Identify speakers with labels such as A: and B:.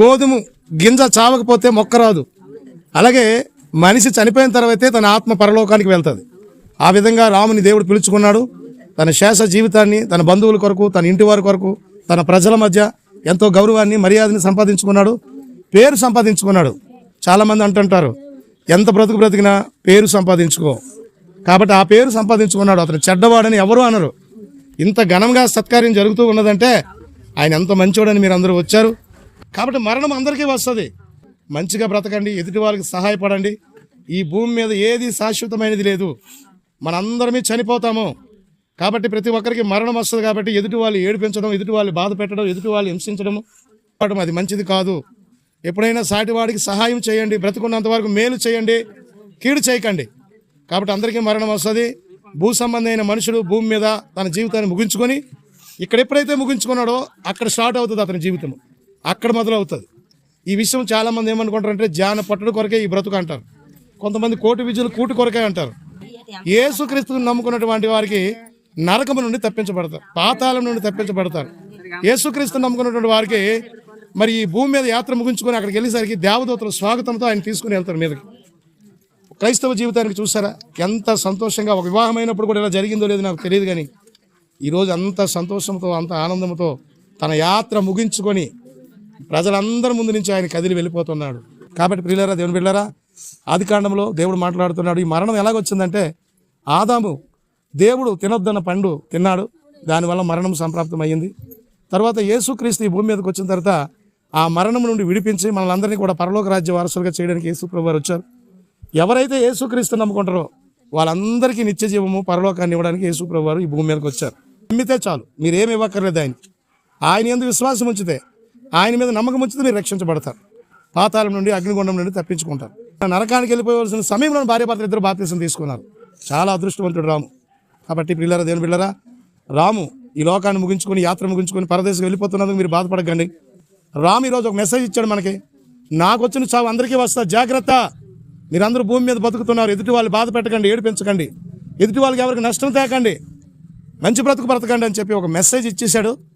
A: గోధుమ గింజ చావకపోతే మొక్క రాదు. అలాగే మనిషి చనిపోయిన తర్వాతే తన ఆత్మ పరలోకానికి వెళ్తుంది. ఆ విధంగా రాముని దేవుడు పిలుచుకున్నాడు. తన శేష జీవితాన్ని తన బంధువుల కొరకు తన ఇంటి వారి కొరకు తన ప్రజల మధ్య ఎంతో గౌరవాన్ని మర్యాదని సంపాదించుకున్నాడు. పేరు సంపాదించుకున్నాడు. చాలామంది అంటుంటారు ఎంత బ్రతుకు బ్రతికినా పేరు సంపాదించుకో. కాబట్టి ఆ పేరు సంపాదించుకున్నాడు. అతను చెడ్డవాడని ఎవరు అనరు. ఇంత ఘనంగా సత్కార్యం జరుగుతూ ఉన్నదంటే ఆయన ఎంత మంచివాడని మీరు అందరూ వచ్చారు. కాబట్టి మరణం అందరికీ వస్తుంది. మంచిగా బ్రతకండి ఎదుటి వాళ్ళకి సహాయపడండి. ఈ భూమి మీద ఏది శాశ్వతమైనది లేదు. మనందరమే చనిపోతాము. కాబట్టి ప్రతి ఒక్కరికి మరణం వస్తుంది కాబట్టి ఎదుటి వాళ్ళు ఏడిపించడం ఎదుటి వాళ్ళు బాధ పెట్టడం ఎదుటి వాళ్ళు హింసించడం పడడం అది మంచిది కాదు. ఎప్పుడైనా సాటివాడికి సహాయం చేయండి బ్రతుకున్నంత వరకు మేలు చేయండి కీడు చేయకండి. కాబట్టి అందరికీ మరణం వస్తుంది. భూ సంబంధమైన మనుషుడు భూమి మీద తన జీవితాన్ని ముగించుకొని ఇక్కడ ఎప్పుడైతే ముగించుకున్నాడో అక్కడ స్టార్ట్ అవుతుంది అతని జీవితం అక్కడ మొదలవుతుంది. ఈ విషయం చాలామంది ఏమనుకుంటారంటే జాన పట్టుడు కొరకే ఈ బ్రతుకు అంటారు. కొంతమంది కోటి విజులు కూటు కొరకే అంటారు. యేసుక్రీస్తుని నమ్ముకున్నటువంటి వారికి నరకము నుండి తప్పించబడతారు పాతాళం నుండి తప్పించబడతారు. యేసుక్రీస్తుని నమ్ముకున్నటువంటి వారికి మరి ఈ భూమి మీద యాత్ర ముగించుకొని అక్కడికి వెళ్ళేసరికి దేవదూతల స్వాగతంతో ఆయన తీసుకుని వెళ్తారు మీదకి. క్రైస్తవ జీవితానికి చూసారా? ఎంత సంతోషంగా ఒక వివాహమైనప్పుడు కూడా ఇలా జరిగిందో లేదో నాకు తెలియదు కానీ ఈరోజు అంత సంతోషంతో అంత ఆనందంతో తన యాత్ర ముగించుకొని ప్రజలందరి ముందు నుంచి ఆయన కదిలి వెళ్ళిపోతున్నాడు. కాబట్టి ప్రియులరా దేవుని బిళ్ళరా ఆది కాండంలో దేవుడు మాట్లాడుతున్నాడు. ఈ మరణం ఎలాగొచ్చిందంటే ఆదాము దేవుడు తినొద్దన్న పండు తిన్నాడు. దానివల్ల మరణం సంప్రాప్తమైంది తర్వాత యేసుక్రీస్తు ఈ భూమి మీదకి వచ్చిన తర్వాత ఆ మరణం నుండి విడిపించి మనల్ని కూడా పరలోక రాజ్య వారసులుగా చేయడానికి యేసుప్రభు వారు వచ్చారు. ఎవరైతే యేసుక్రీస్తు నమ్ముకుంటారో వాళ్ళందరికీ నిత్య జీవము పరలోకాన్ని ఇవ్వడానికి యేసుప్రభు వారు ఈ భూమి మీదకి వచ్చారు. నమ్మితే చాలు. మీరేమి ఇవ్వక్కర్లేదు ఆయన. ఆయన ఎందుకు విశ్వాసం ఉంచితే ఆయన మీద నమ్మకం ఉంచితే మీరు రక్షించబడతారు. పాతాళం నుండి అగ్నిగుండం నుండి తప్పించుకుంటారు. నరకానికి వెళ్ళిపోవలసిన సమయంలో భార్య భర్తలు ఇద్దరు బాప్తీసం తీసుకున్నారు. చాలా అదృష్టవంతుడు రాము. కాబట్టి పిల్లరా దేవుని పిల్లరా రాము ఈ లోకాన్ని ముగించుకొని యాత్ర ముగించుకొని పరదేశం వెళ్ళిపోతున్నందుకు మీరు బాధపడకండి. రాము ఈరోజు ఒక మెసేజ్ ఇచ్చాడు మనకి. నాకు వచ్చిన చావు అందరికీ వస్తా జాగ్రత్త. మీరందరూ భూమి మీద బతుకుతున్నారు. ఎదుటి వాళ్ళు బాధ పెట్టకండి ఏడిపించకండి. ఎదుటి వాళ్ళకి ఎవరికి నష్టం తేకండి. మంచి బ్రతుకు బ్రతకండి అని చెప్పి ఒక మెసేజ్ ఇచ్చేశాడు.